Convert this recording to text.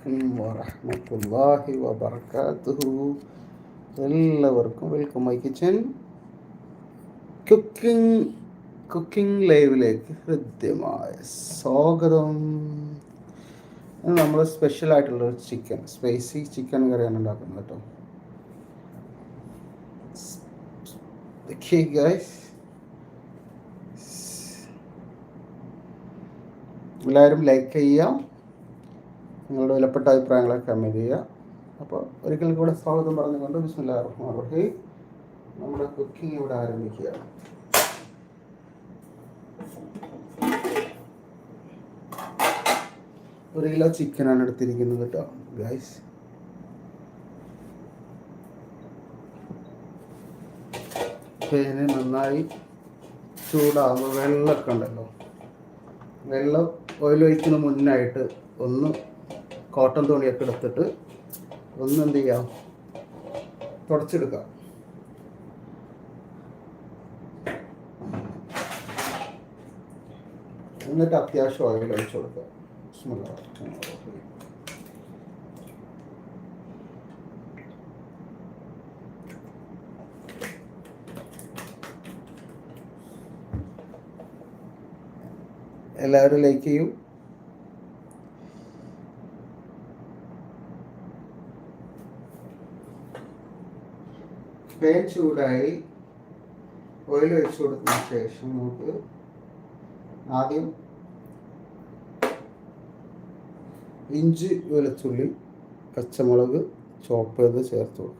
അലൈക്കും വറഹമത്തല്ലാഹി വബർക്കാത്തുഹു എല്ലാവർക്കും welcome my kitchen cooking cooking ലൈവിലേക്ക് ഹൃദ്യമായ സ്വാഗതം. നമ്മൾ സ്പെഷ്യൽ ആയിട്ടുള്ള ചിക്കൻ സ്പൈസി ചിക്കൻ കറിയാണ് ഉണ്ടാക്കുന്നത് കേട്ടോ എല്ലാവരും ലൈക്ക് ചെയ്യുക നിങ്ങളുടെ വിലപ്പെട്ട അഭിപ്രായങ്ങളെ കമന്റ് ചെയ്യുക. അപ്പോൾ ഒരിക്കൽ കൂടെ സ്വാഗതം പറഞ്ഞുകൊണ്ട് ബിസ്മില്ലാ റഹ്മാൻ റഹീം നമ്മുടെ കുക്കിംഗ് ഇവിടെ ആരംഭിക്കുകയാണ് ഒരു കിലോ ചിക്കനാണ് എടുത്തിരിക്കുന്നത് കേട്ടോ ഗൈസ് പേന് നന്നായി ചൂടാകുമ്പോൾ വെള്ളമൊക്കെ ഉണ്ടല്ലോ. വെള്ളം ഓയിൽ ഒഴിക്കുന്ന മുന്നായിട്ട് ഒന്ന് കോട്ടൺ തുണിയൊക്കെ എടുത്തിട്ട് ഒന്ന് എന്ത് ചെയ്യാം തുടച്ചെടുക്കാം. എന്നിട്ട് അത്യാവശ്യം ഓയിൽ ഒഴിച്ചു കൊടുക്കുക എല്ലാവരും ലൈക്ക് ചെയ്യൂ. പാൻ ചൂടായി ഓയിൽ ഒഴിച്ചു കൊടുത്തതിന് ശേഷം നമുക്ക് ആദ്യം ഇഞ്ചി വെളുത്തുള്ളി പച്ചമുളക് ചോപ്പ് ചെയ്ത് ചേർത്ത് കൊടുക്കാം.